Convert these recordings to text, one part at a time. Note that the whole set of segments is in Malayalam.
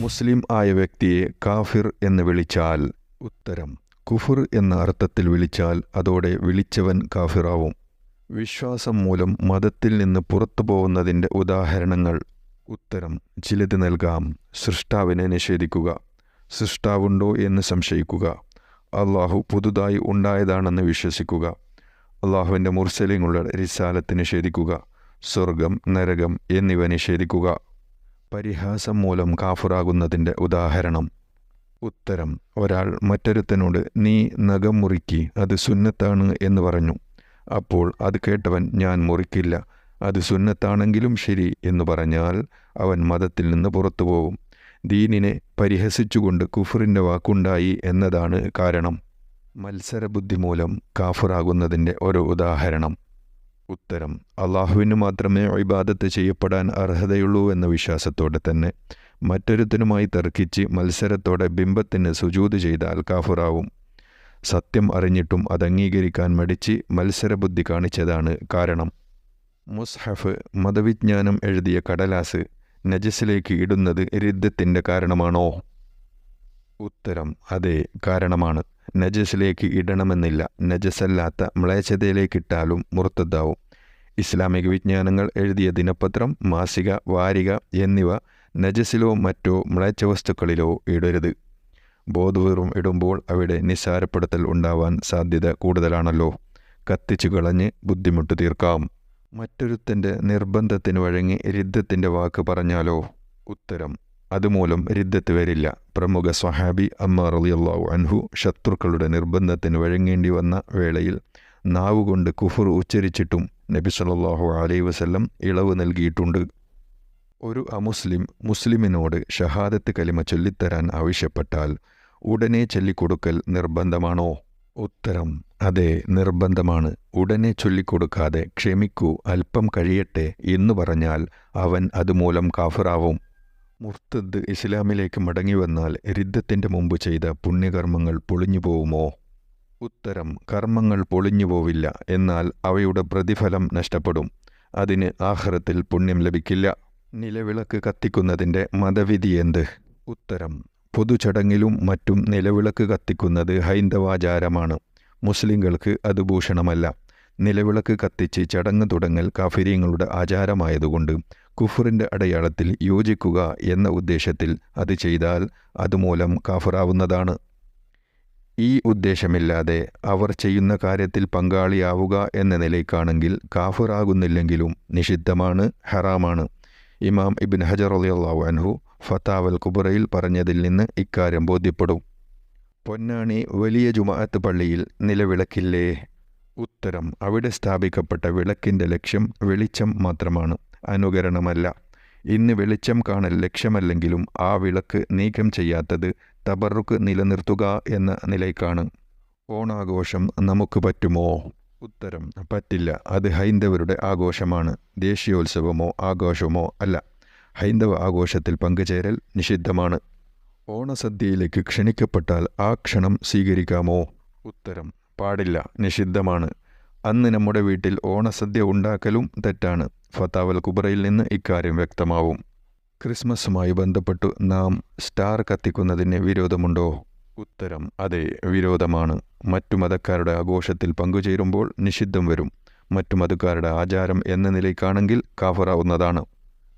മുസ്ലിം ആയ വ്യക്തിയെ കാഫിർ എന്ന് വിളിച്ചാൽ ഉത്തരം. കുഫർ എന്ന അർത്ഥത്തിൽ വിളിച്ചാൽ അതോടെ വിളിച്ചവൻ കാഫിറാവും. വിശ്വാസം മൂലം മതത്തിൽ നിന്ന് പുറത്തു പോകുന്നതിന്റെ ഉദാഹരണങ്ങൾ. ഉത്തരം ചിലത് നൽകാം. സൃഷ്ടാവിനെ നിഷേധിക്കുക. സൃഷ്ടാവുണ്ടോ എന്ന് സംശയിക്കുക. അള്ളാഹു പുതുതായി ഉണ്ടായതാണെന്ന് വിശ്വസിക്കുക. അള്ളാഹുവിന്റെ മുർസലിങ്ങളുടെ റിസാലത്ത് നിഷേധിക്കുക. സ്വർഗം നരകം എന്നിവ നിഷേധിക്കുക. പരിഹാസം മൂലം കാഫുറാകുന്നതിന്റെ ഉദാഹരണം. ഉത്തരം ഒരാൾ മറ്റൊരുത്തനോട് നീ നഖം മുറിക്കി അത് സുന്നത്താണ് എന്ന് പറഞ്ഞു. അപ്പോൾ അത് കേട്ടവൻ ഞാൻ മുറിക്കില്ല അത് സുന്നത്താണെങ്കിലും ശരി എന്ന് പറഞ്ഞാൽ അവൻ മതത്തിൽ നിന്ന് പുറത്തു പോകും. ദീനിനെ പരിഹസിച്ചുകൊണ്ട് കുഫറിന്റെ വാക്കുണ്ടായി എന്നതാണ് കാരണം. മത്സരബുദ്ധി മൂലം കാഫുറാകുന്നതിന്റെ ഒരു ഉദാഹരണം. ഉത്തരം. അള്ളാഹുവിന് മാത്രമേ ഇബാദത്ത് ചെയ്യപ്പെടാൻ അർഹതയുള്ളൂ എന്ന വിശ്വാസത്തോടെ തന്നെ മറ്റൊരുത്തനുമായി തർക്കിച്ച് മത്സരത്തോടെ ബിംബത്തിന് സുജൂത് ചെയ്ത കാഫുറാവും സത്യം അറിഞ്ഞിട്ടും അത് അംഗീകരിക്കാൻ മടിച്ച് മത്സരബുദ്ധി കാണിച്ചതാണ് കാരണം. മുസ്ഹഫ് മതവിജ്ഞാനം എഴുതിയ കടലാസ് നജസിലേക്ക് ഇടുന്നത് രിദ്ധത്തിന്റെ കാരണമാണോ? ഉത്തരം അതെ കാരണമാണ്. നജസിലേക്ക് ഇടണമെന്നില്ല. നജസല്ലാത്ത മ്ലേച്ഛതയിലേക്കിട്ടാലും മുർത്തദ്ദാവും ഇസ്ലാമിക വിജ്ഞാനങ്ങൾ എഴുതിയ ദിനപത്രം മാസിക വാരിക എന്നിവ നജസിലോ മറ്റോ മ്ലേച്ഛ വസ്തുക്കളിലോ ഇടരുത്. ബോധപൂർവം ഇടുമ്പോൾ അവിടെ നിസ്സാരപ്പെടുത്തൽ ഉണ്ടാവാൻ സാധ്യത കൂടുതലാണല്ലോ. കത്തിച്ചു കളഞ്ഞ് ബുദ്ധിമുട്ട് തീർക്കാം. മറ്റൊരുത്തന്റെ നിർബന്ധത്തിന് വഴങ്ങി രിദ്ധത്തിന്റെ വാക്ക് പറഞ്ഞാലോ? ഉത്തരം അതുമൂലം രിദ്ധത്ത് വരില്ല. പ്രമുഖ സ്വഹാബി അമ്മാർ റളിയല്ലാഹു അൻഹു ശത്രുക്കളുടെ നിർബന്ധത്തിന് വഴങ്ങേണ്ടി വന്ന വേളയിൽ നാവുകൊണ്ട് കുഫർ ഉച്ചരിച്ചിട്ടും നബി സല്ലല്ലാഹു അലൈ വസല്ലം ഇളവ് നൽകിയിട്ടുണ്ട്. ഒരു അമുസ്ലിം മുസ്ലിമിനോട് ഷഹാദത്ത് കലിമ ചൊല്ലിത്തരാൻ ആവശ്യപ്പെട്ടാൽ ഉടനെ ചൊല്ലിക്കൊടുക്കൽ നിർബന്ധമാണോ? ഉത്തരം അതെ നിർബന്ധമാണ്. ഉടനെ ചൊല്ലിക്കൊടുക്കാതെ ക്ഷമിക്കൂ അല്പം കഴിയട്ടെ എന്നു പറഞ്ഞാൽ അവൻ അതുമൂലം കാഫറാവും. മുർത്തദ് ഇസ്ലാമിലേക്ക് മടങ്ങി വന്നാൽ രിദ്ധത്തിന്റെ മുമ്പ് ചെയ്ത പുണ്യകർമ്മങ്ങൾ പൊളിഞ്ഞു പോവുമോ? ഉത്തരം കർമ്മങ്ങൾ പൊളിഞ്ഞു പോവില്ല. എന്നാൽ അവയുടെ പ്രതിഫലം നഷ്ടപ്പെടും. അതിന് ആഹ്റത്തിൽ പുണ്യം ലഭിക്കില്ല. നിലവിളക്ക് കത്തിക്കുന്നതിന്റെ മതവിധി എന്ത്? ഉത്തരം പൊതുചടങ്ങിലും മറ്റും നിലവിളക്ക് കത്തിക്കുന്നത് ഹൈന്ദവാചാരമാണ്. മുസ്ലിങ്ങൾക്ക് അത് ഭൂഷണമല്ല. നിലവിളക്ക് കത്തിച്ച് ചടങ്ങ് തുടങ്ങൽ കാഫര്യങ്ങളുടെ ആചാരമായതുകൊണ്ട് കുഫറിന്റെ അടയാളത്തിൽ യോജിക്കുക എന്ന ഉദ്ദേശത്തിൽ അത് ചെയ്താൽ അതുമൂലം കാഫറാവുന്നതാണ്. ഈ ഉദ്ദേശമില്ലാതെ അവർ ചെയ്യുന്ന കാര്യത്തിൽ പങ്കാളിയാവുക എന്ന നിലയ്ക്കാണെങ്കിൽ കാഫറാകുന്നില്ലെങ്കിലും നിഷിദ്ധമാണ് ഹറാമാണ്. ഇമാം ഇബിൻ ഹജർ അലിയല്ലാഹു അൻഹു ഫത്താവൽ കുബറയിൽ പറഞ്ഞതിൽ നിന്ന് ഇക്കാര്യം ബോധ്യപ്പെടും. പൊന്നാണി വലിയ ജുമാഅത്ത് പള്ളിയിൽ നിലവിളക്കില്ലേ? ഉത്തരം അവിടെ സ്ഥാപിക്കപ്പെട്ട വിളക്കിന്റെ ലക്ഷ്യം വെളിച്ചം മാത്രമാണ്. അനുകരണമല്ല. ഇന്ന് വെളിച്ചം കാണൽ ലക്ഷ്യമല്ലെങ്കിലും ആ വിളക്ക് നീക്കം ചെയ്യാത്തത് തബറുക്ക് നിലനിർത്തുക എന്ന നിലയ്ക്കാണ്. ഓണാഘോഷം നമുക്ക് പറ്റുമോ? ഉത്തരം പറ്റില്ല. അത് ഹൈന്ദവരുടെ ആഘോഷമാണ്. ദേശീയോത്സവമോ ആഘോഷമോ അല്ല. ഹൈന്ദവ ആഘോഷത്തിൽ പങ്കുചേരൽ നിഷിദ്ധമാണ്. ഓണസദ്യയിലേക്ക് ക്ഷണിക്കപ്പെട്ടാൽ ആ ക്ഷണം സ്വീകരിക്കാമോ? ഉത്തരം പാടില്ല. നിഷിദ്ധമാണ്. അന്ന് നമ്മുടെ വീട്ടിൽ ഓണസദ്യ ഉണ്ടാക്കലും തെറ്റാണ്. ഫത്താവൽ കുബറയിൽ നിന്ന് ഇക്കാര്യം വ്യക്തമാവും. ക്രിസ്മസുമായി ബന്ധപ്പെട്ടു നാം സ്റ്റാർ കത്തിക്കുന്നതിന് വിരോധമുണ്ടോ? ഉത്തരം അതെ വിരോധമാണ്. മറ്റു മതക്കാരുടെ ആഘോഷത്തിൽ പങ്കുചേരുമ്പോൾ നിഷിദ്ധം വരും. മറ്റു മതക്കാരുടെ ആചാരം എന്ന നിലയ്ക്കാണെങ്കിൽ കാഫറാവുന്നതാണ്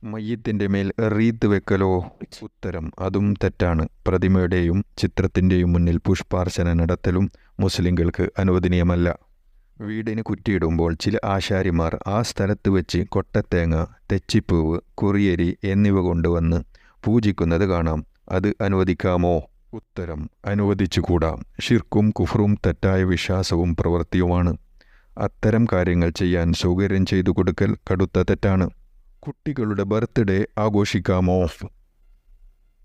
മയ്യത്തിന്റെ മേൽ റീത്ത് വെക്കലോ? ഉത്തരം അതും തെറ്റാണ്. പ്രതിമയുടെയും ചിത്രത്തിന്റെയും മുന്നിൽ പുഷ്പാർച്ചന നടത്തലും മുസ്ലിങ്ങൾക്ക് അനുവദനീയമല്ല. വീടിന് കുറ്റിയിടുമ്പോൾ ചില ആശാരിമാർ ആ സ്ഥലത്ത് വെച്ച് കൊട്ടത്തേങ്ങ തെച്ചിപ്പൂവ് കുറിയരി എന്നിവ കൊണ്ടുവന്ന് പൂജിക്കുന്നത് കാണാം. അത് അനുവദിക്കാമോ? ഉത്തരം അനുവദിച്ചുകൂടാ. ഷിർക്കും കുഫറും തെറ്റായ വിശ്വാസവും പ്രവൃത്തിയുമാണ്. അത്തരം കാര്യങ്ങൾ ചെയ്യാൻ സൗകര്യം ചെയ്തു കൊടുക്കൽ കടുത്ത തെറ്റാണ്. കുട്ടികളുടെ ബർത്ത്ഡേ ആഘോഷിക്കാമോ?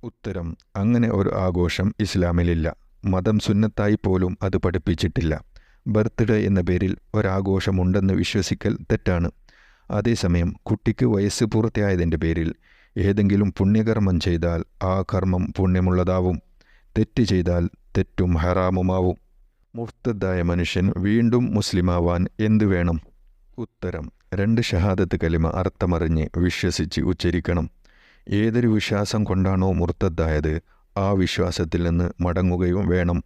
ഉത്തരം അങ്ങനെ ഒരു ആഘോഷം ഇസ്ലാമിലില്ല. മതം സുന്നത്തായി പോലും അത് പഠിപ്പിച്ചിട്ടില്ല. ബർത്ത്ഡേ എന്ന പേരിൽ ഒരാഘോഷമുണ്ടെന്ന് വിശ്വസിക്കൽ തെറ്റാണ്. അതേസമയം കുട്ടിക്ക് വയസ്സ് പൂർത്തിയായതിന്റെ പേരിൽ ഏതെങ്കിലും പുണ്യകർമ്മം ചെയ്താൽ ആ കർമ്മം പുണ്യമുള്ളതാവും. തെറ്റ് ചെയ്താൽ തെറ്റും ഹറാമുമാവും. മുഫ്തദ്ദായ മനുഷ്യൻ വീണ്ടും മുസ്ലിമാവാൻ എന്തു വേണം? ഉത്തരം രണ്ട് ഷഹാദത്ത് കലിമ അർത്ഥമറിഞ്ഞ് വിശ്വസിച്ച് ഉച്ചരിക്കണം. ഏതൊരു വിശ്വാസം കൊണ്ടാണോ മുർത്തദ്ദായത് ആ വിശ്വാസത്തിൽ നിന്ന് മടങ്ങുകയും വേണം.